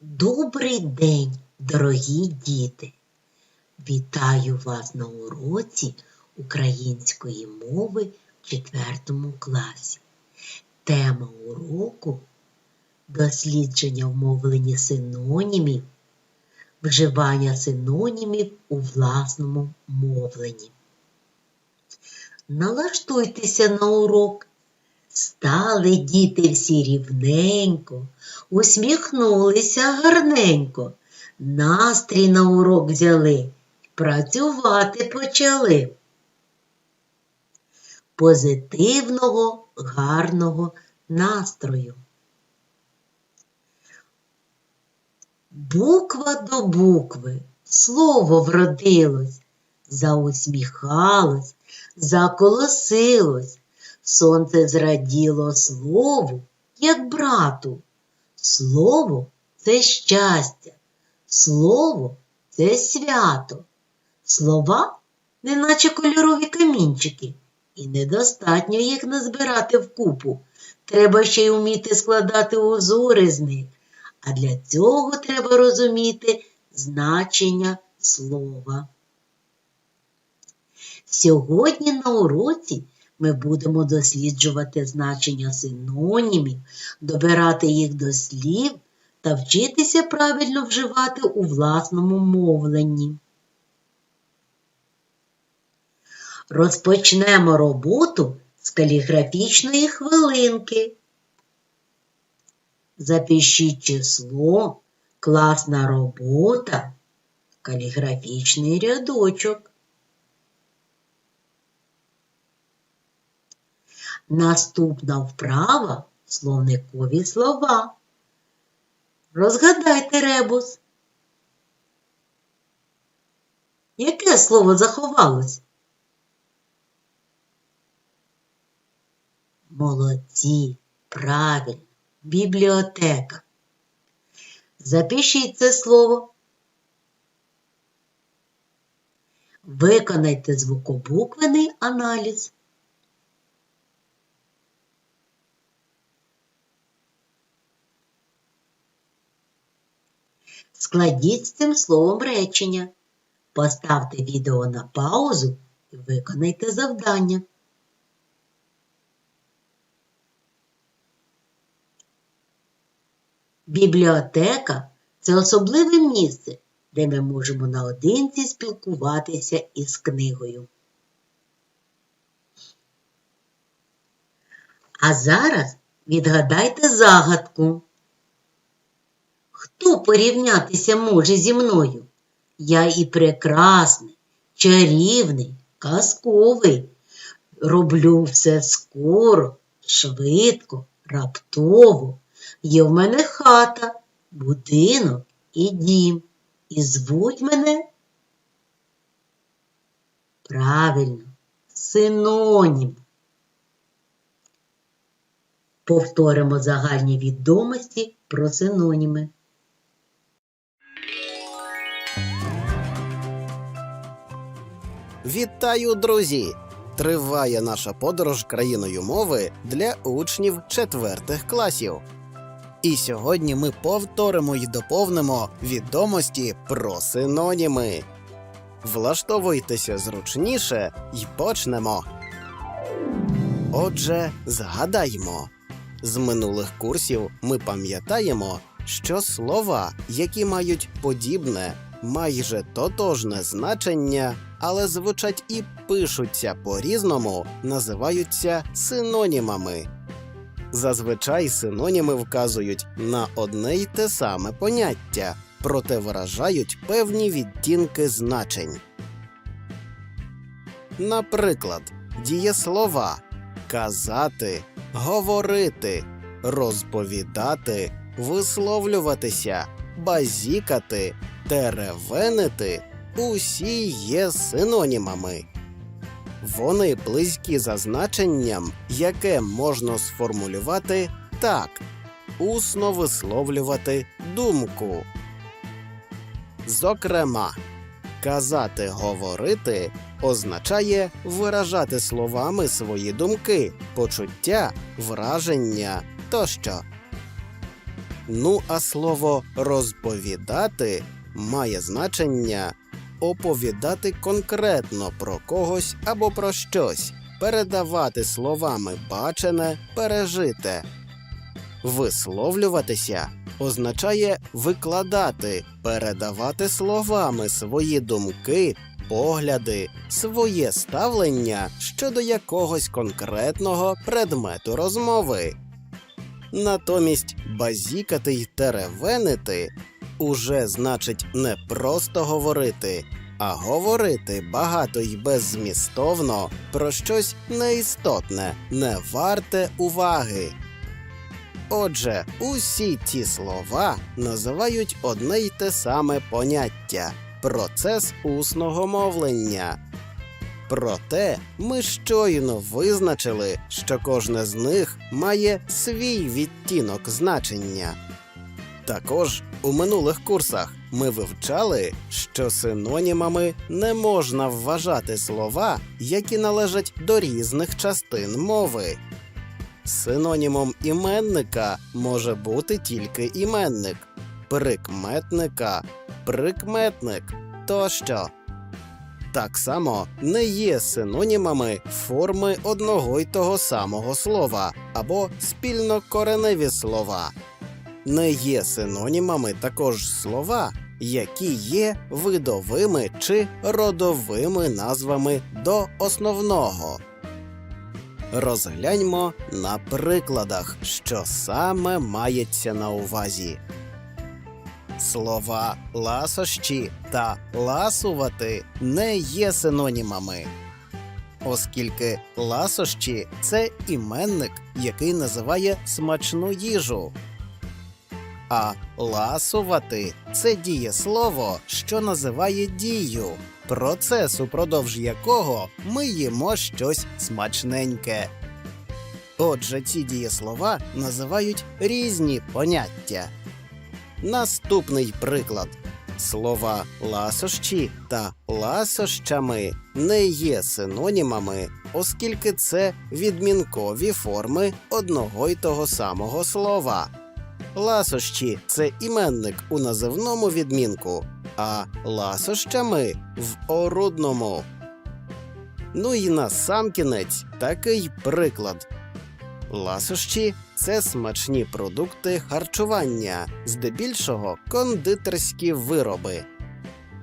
Добрий день, дорогі діти! Вітаю вас на уроці української мови в 4 класі. Тема уроку дослідження вмовлення синонімів, вживання синонімів у власному мовленні. Налаштуйтеся на урок. Стали діти всі рівненько, усміхнулися гарненько, настрій на урок взяли, працювати почали. Позитивного, гарного настрою. Буква до букви, слово вродилось, заусміхалось, заколосилось. Сонце зраділо слову, як брату. Слово це щастя, слово це свято. Слова неначе кольорові камінчики, і недостатньо їх назбирати вкупу. Треба ще й вміти складати узори з них, а для цього треба розуміти значення слова. Сьогодні на уроці ми будемо досліджувати значення синонімів, добирати їх до слів та вчитися правильно вживати у власному мовленні. Розпочнемо роботу з каліграфічної хвилинки. Запишіть число, класна робота, каліграфічний рядочок. Наступна вправа словникові слова. Розгадайте ребус. Яке слово заховалось? Молодці, правильно, бібліотека. Запишіть це слово. Виконайте звукобуквений аналіз. Складіть з цим словом речення. Поставте відео на паузу і виконайте завдання. Бібліотека це особливе місце, де ми можемо наодинці спілкуватися із книгою. А зараз відгадайте загадку. Хто порівнятися може зі мною? Я і прекрасний, чарівний, казковий. Роблю все скоро, швидко, раптово. Є в мене хата, будинок і дім. І звуть мене правильно, синонім. Повторимо загальні відомості про синоніми. Вітаю, друзі! Триває наша подорож країною мови для учнів четвертих класів. І сьогодні ми повторимо й доповнимо відомості про синоніми. Влаштовуйтеся зручніше і почнемо. Отже, згадаймо. З минулих курсів ми пам'ятаємо, що слова, які мають подібне, майже тотожне значення, але звучать і пишуться по-різному, називаються синонімами. Зазвичай синоніми вказують на одне й те саме поняття, проте виражають певні відтінки значень. Наприклад, дієслова казати, говорити, розповідати, висловлюватися, базікати, теревенити усі є синонімами. Вони близькі за значенням, яке можна сформулювати так: усно висловлювати думку. Зокрема, казати говорити означає виражати словами свої думки, почуття, враження тощо. Ну а слово розповідати має значення оповідати конкретно про когось або про щось, передавати словами бачене, пережите. Висловлюватися означає викладати, передавати словами свої думки, погляди, своє ставлення щодо якогось конкретного предмету розмови. Натомість базікати й теревенити уже значить не просто говорити, а говорити багато й беззмістовно про щось неістотне, не варте уваги. Отже, усі ці слова називають одне й те саме поняття процес усного мовлення. Проте ми щойно визначили, що кожне з них має свій відтінок значення. Також у минулих курсах ми вивчали, що синонімами не можна вважати слова, які належать до різних частин мови. Синонімом іменника може бути тільки іменник, прикметника, прикметник тощо. Так само не є синонімами форми одного й того самого слова або спільнокореневі слова. Не є синонімами також слова, які є видовими чи родовими назвами до основного. Розгляньмо на прикладах, що саме мається на увазі. Слова ласощі та ласувати не є синонімами, оскільки ласощі це іменник, який називає смачну їжу. А ласувати це дієслово, що називає дію, процес, упродовж якого ми їмо щось смачненьке. Отже, ці дієслова називають різні поняття. Наступний приклад. Слова ласощі та ласощами не є синонімами, оскільки це відмінкові форми одного й того самого слова. Ласощі це іменник у називному відмінку, а ласощами в орудному. Ну і насамкінець такий приклад. Ласощі це смачні продукти харчування, здебільшого кондитерські вироби.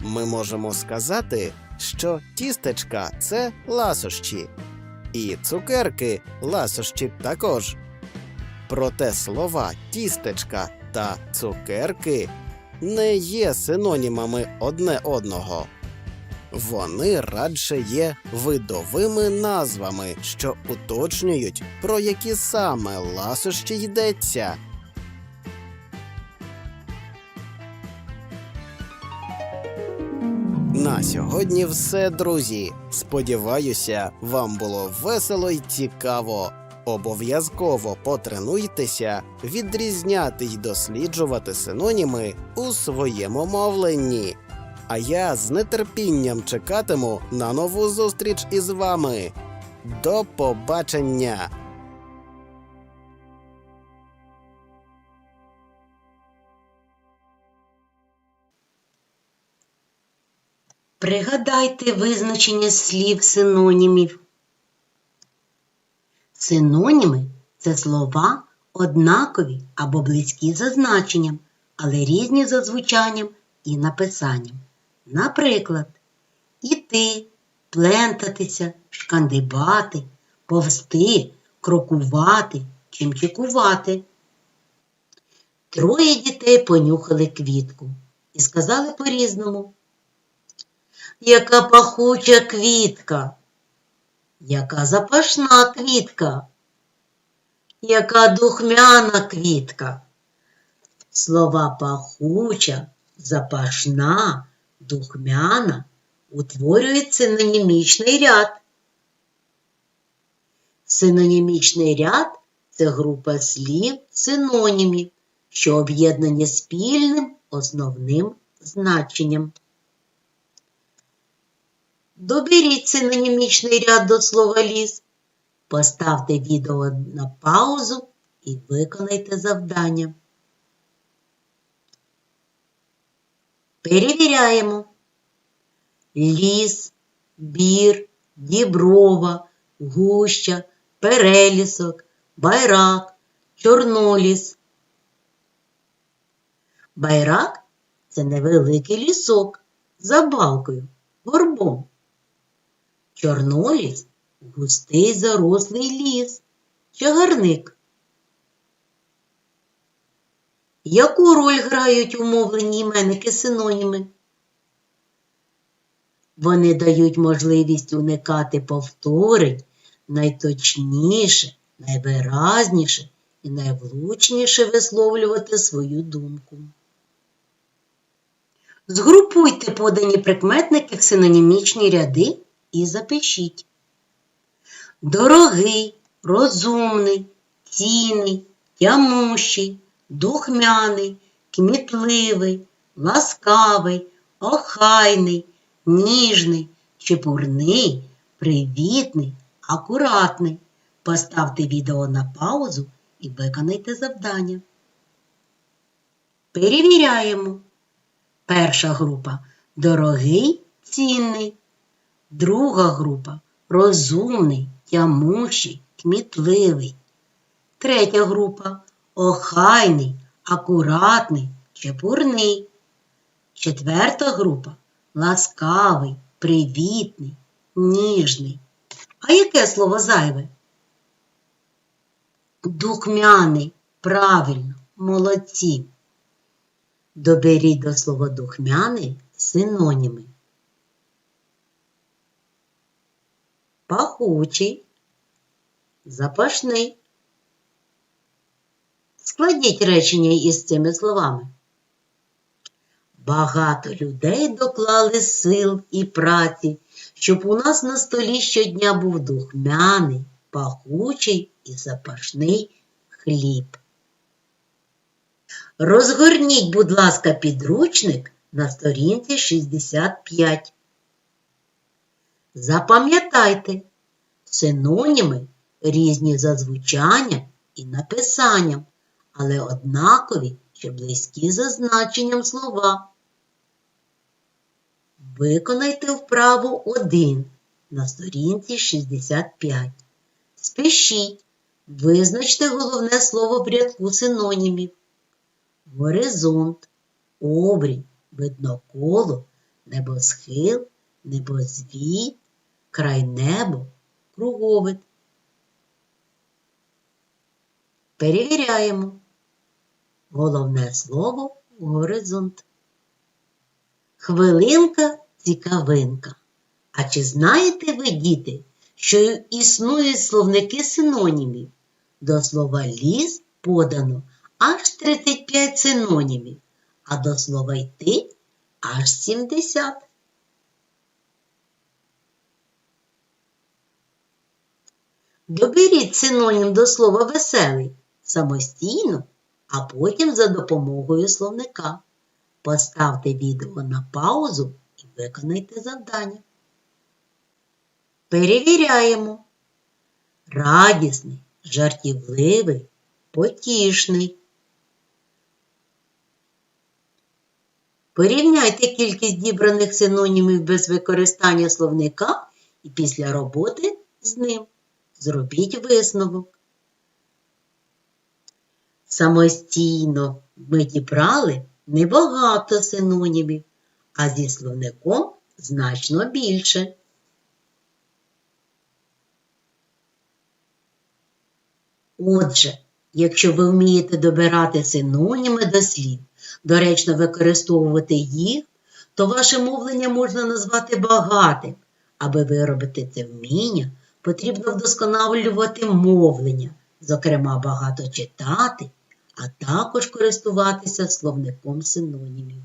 Ми можемо сказати, що тістечка це ласощі, і цукерки ласощі також. Проте слова тістечка та цукерки не є синонімами одне одного. Вони радше є видовими назвами, що уточнюють, про які саме ласощі йдеться. На сьогодні все, друзі. Сподіваюся, вам було весело й цікаво. Обов'язково потренуйтеся відрізняти й досліджувати синоніми у своєму мовленні. А я з нетерпінням чекатиму на нову зустріч із вами. До побачення! Пригадайте визначення слів синонімів. Синоніми це слова однакові або близькі за значенням, але різні за звучанням і написанням. Наприклад, іти, плентатися, шкандибати, повсти, крокувати, чимчикувати. Троє дітей понюхали квітку і сказали по-різному. Яка пахуча квітка, яка запашна квітка, яка духмяна квітка. Слова пахуча, запашна, духмяна утворюють синонімічний ряд. Синонімічний ряд це група слів синонімів, що об'єднані спільним основним значенням. Доберіть синонімічний ряд до слова ліс, поставте відео на паузу і виконайте завдання. Перевіряємо. Ліс, бір, діброва, гуща, перелісок, байрак, чорноліс. Байрак це невеликий лісок за балкою, горбом. Чорноліс густий зарослий ліс, чагарник. Яку роль грають умовлені іменники синоніми? Вони дають можливість уникати повторень найточніше, найвиразніше і найвлучніше висловлювати свою думку. Згрупуйте подані прикметники в синонімічні ряди і запишіть. Дорогий, розумний, цінний, тямущий, духмяний, кмітливий, ласкавий, охайний, ніжний, чепурний, привітний, акуратний. Поставте відео на паузу і виконайте завдання. Перевіряємо. Перша група дорогий, цінний. Друга група розумний, тямущий, кмітливий. Третя група охайний, акуратний, чепурний. Четверта група ласкавий, привітний, ніжний. А яке слово зайве? Духмяний, правильно, молодці. Доберіть до слова духмяний синоніми. Пахучий, запашний. Складіть речення із цими словами. Багато людей доклали сил і праці, щоб у нас на столі щодня був духмяний, пахучий і запашний хліб. Розгорніть, будь ласка, підручник на сторінці 65. Запам'ятайте, синоніми різні за звучанням і написанням, але однакові чи близькі за значенням слова. Виконайте вправу 1 на сторінці 65. Спішіть, визначте головне слово в рядку синонімів. Горизонт, обрій, видноколо, небосхил, небозвід, край небо, круговид. Перевіряємо. Головне слово горизонт. Хвилинка цікавинка. А чи знаєте ви, діти, що існують словники синонімів? До слова ліс подано аж 35 синонімів, а до слова йти аж 70. Доберіть синонім до слова веселий самостійно, а потім за допомогою словника. Поставте відео на паузу і виконайте завдання. Перевіряємо. Радісний, жартівливий, потішний. Порівняйте кількість дібраних синонімів без використання словника і після роботи з ним. Зробіть висновок. Самостійно ми дібрали небагато синонімів, а зі словником значно більше. Отже, якщо ви вмієте добирати синоніми до слів, доречно використовувати їх, то ваше мовлення можна назвати багатим. Аби виробити це вміння, потрібно вдосконалювати мовлення, зокрема багато читати, а також користуватися словником синонімів.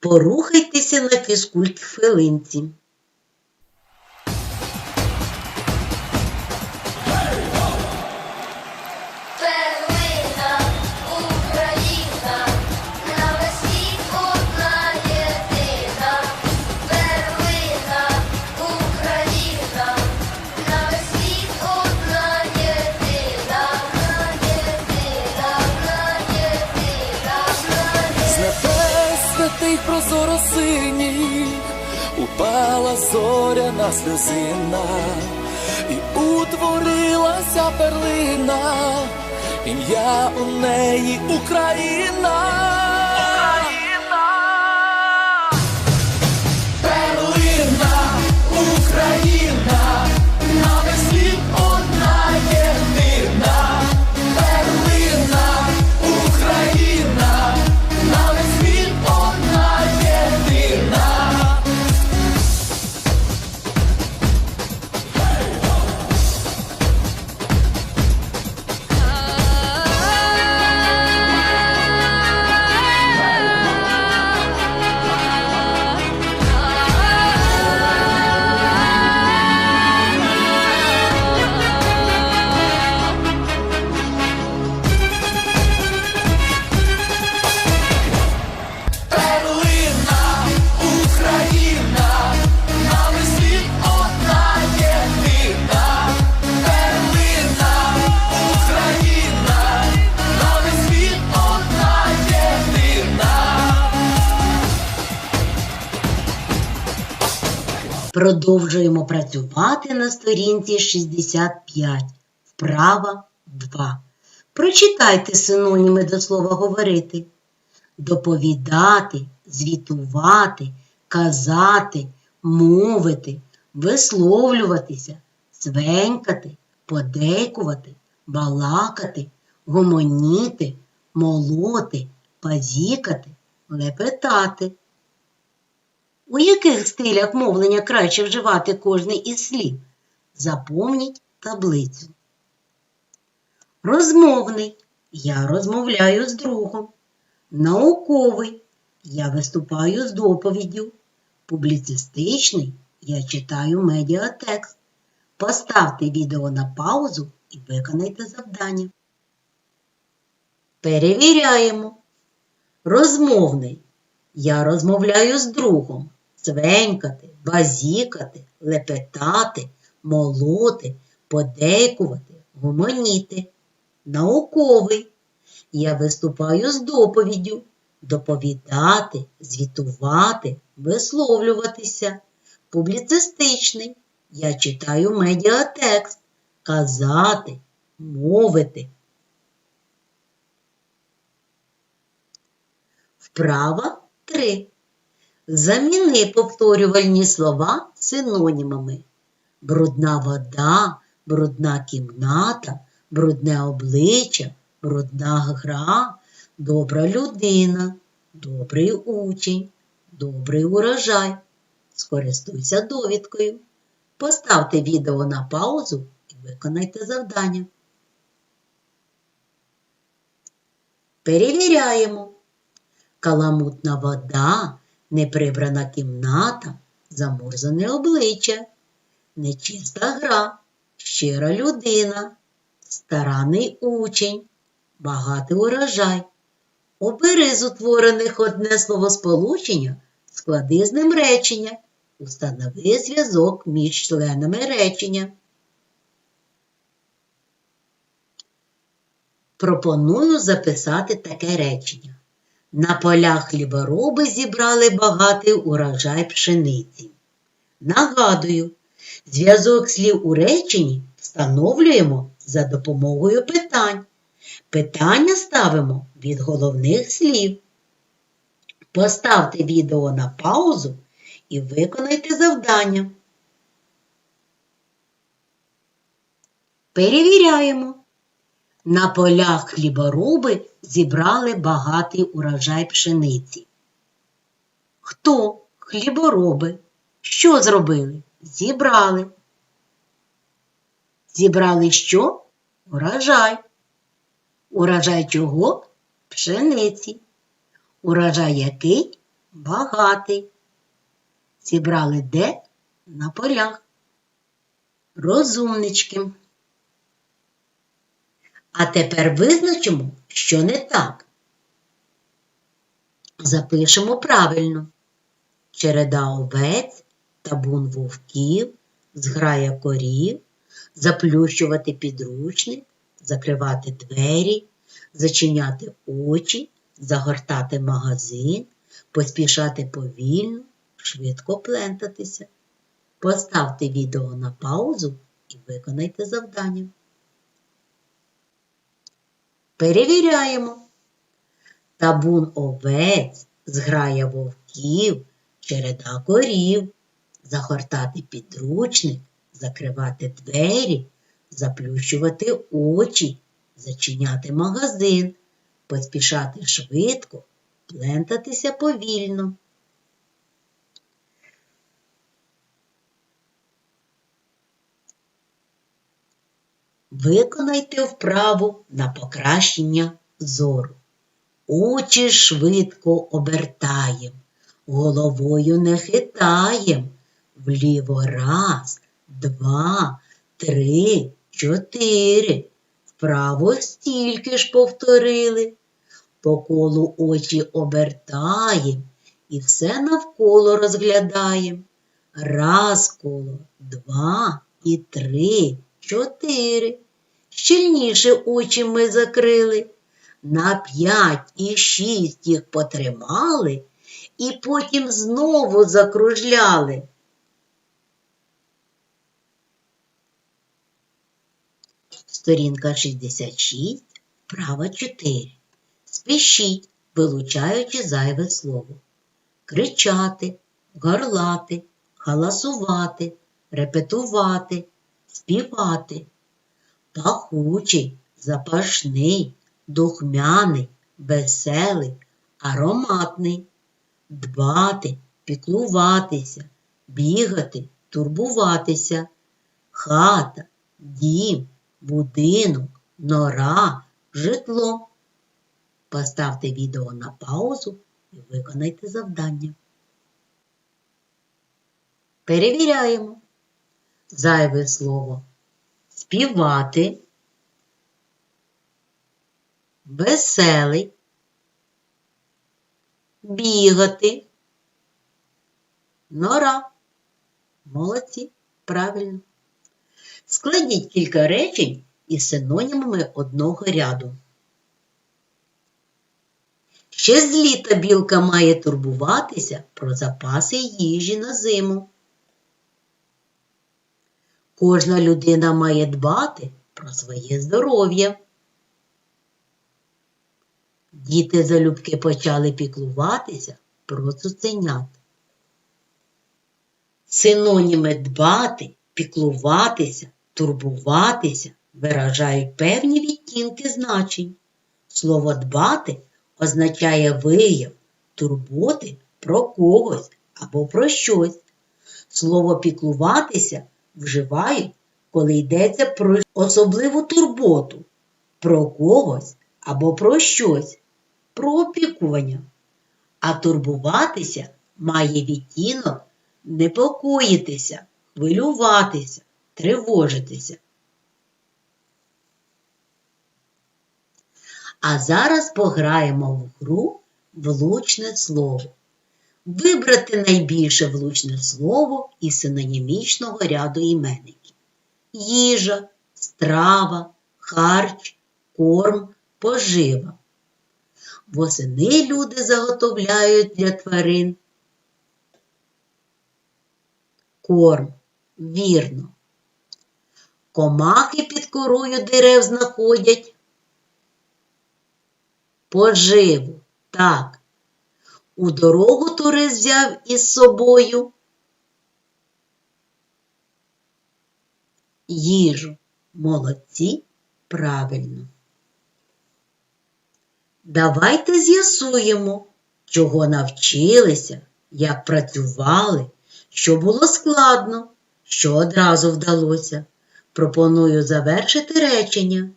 Порухайтеся на фізкульт хвилинці. Синіх упала зоряна сльозина, і утворилася перлина, ім'я у неї Україна. Продовжуємо працювати на сторінці 65. Вправа 2. Прочитайте синоніми до слова говорити. Доповідати, звітувати, казати, мовити, висловлюватися, свенькати, подейкувати, балакати, гомоніти, молоти, пазікати, лепетати. У яких стилях мовлення краще вживати кожний із слів? Запомніть таблицю. Розмовний. Я розмовляю з другом. Науковий. Я виступаю з доповіддю. Публіцистичний. Я читаю медіатекст. Поставте відео на паузу і виконайте завдання. Перевіряємо. Розмовний. Я розмовляю з другом. Цвенькати, базікати, лепетати, молоти, подейкувати, гомоніти. Науковий. Я виступаю з доповіддю. Доповідати, звітувати, висловлюватися. Публіцистичний. Я читаю медіатекст. Казати, мовити. Вправа 3. Заміни повторювальні слова синонімами. Брудна вода, брудна кімната, брудне обличчя, брудна гра, добра людина, добрий учень, добрий урожай. Скористуйся довідкою. Поставте відео на паузу і виконайте завдання. Перевіряємо. Каламутна вода, неприбрана кімната, замурзане обличчя, нечиста гра, щира людина, старанний учень, багатий урожай. Обери з утворених одне словосполучення, склади з ним речення, установи зв'язок між членами речення. Пропоную записати таке речення. На полях хлібороби зібрали багатий урожай пшениці. Нагадую, зв'язок слів у реченні встановлюємо за допомогою питань. Питання ставимо від головних слів. Поставте відео на паузу і виконайте завдання. Перевіряємо. На полях хлібороби зібрали багатий урожай пшениці. Хто хлібороби? Що зробили? Зібрали. Зібрали що? Урожай. Урожай чого? Пшениці. Урожай який? Багатий. Зібрали де? На полях. Розумнички. А тепер визначимо, що не так. Запишемо правильно. Череда овець, табун вовків, зграя корів, заплющувати підручник, закривати двері, зачиняти очі, загортати магазин, поспішати повільно, швидко плентатися. Поставте відео на паузу і виконайте завдання. Перевіряємо. Табун овець, зграя вовків, череда корів, загортати підручник, закривати двері, заплющувати очі, зачиняти магазин, поспішати швидко, плентатися повільно. Виконайте вправу на покращення зору. Очі швидко обертаєм, головою не хитаєм. Вліво раз, два, три, чотири. Вправо стільки ж повторили. По колу очі обертаєм і все навколо розглядаєм. Раз коло, два і три, чотири. Щільніше очі ми закрили. На п'ять і шість їх потримали і потім знову закружляли. Сторінка 66, права 4. Спішіть, вилучаючи зайве слово. Кричати, горлати, галасувати, репетувати, співати. Пахучий, запашний, духмяний, веселий, ароматний. Дбати, піклуватися, бігати, турбуватися. Хата, дім, будинок, нора, житло. Поставте відео на паузу і виконайте завдання. Перевіряємо. Зайве слово. Співати. Веселий. Бігати. Нора. Молодці. Правильно. Складіть кілька речень із синонімами одного ряду. Ще з літа білка має турбуватися про запаси їжі на зиму. Кожна людина має дбати про своє здоров'я. Діти залюбки почали піклуватися про цуценят. Синоніми дбати, піклуватися, турбуватися виражають певні відтінки значень. Слово дбати означає вияв турботи про когось або про щось. Слово піклуватися вживають, коли йдеться про особливу турботу, про когось або про щось, про опікування. А турбуватися має відтінок непокоїтися, хвилюватися, тривожитися. А зараз пограємо в гру влучне слово. Вибрати найбільше влучне слово із синонімічного ряду іменників. Їжа, страва, харч, корм, пожива. Восени люди заготовляють для тварин. Корм, вірно. Комахи під корою дерев знаходять. Поживу, так. У дорогу турист взяв із собою їжу. Молодці, правильно. Давайте з'ясуємо, чого навчилися, як працювали, що було складно, що одразу вдалося. Пропоную завершити речення.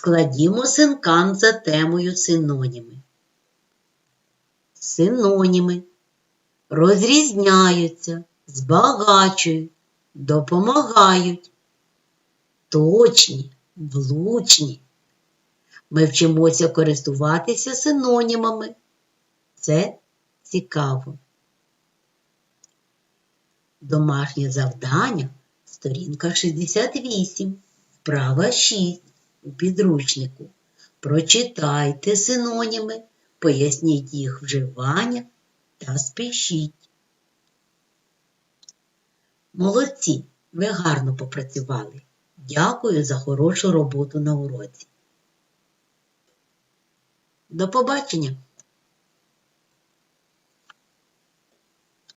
Складімо синкан за темою синоніми. Синоніми розрізняються, збагачують, допомагають, точні, влучні. Ми вчимося користуватися синонімами. Це цікаво. Домашнє завдання, сторінка 68, вправа 6 у підручнику. Прочитайте синоніми, поясніть їх вживання та спішіть. Молодці, ви гарно попрацювали. Дякую за хорошу роботу на уроці. До побачення!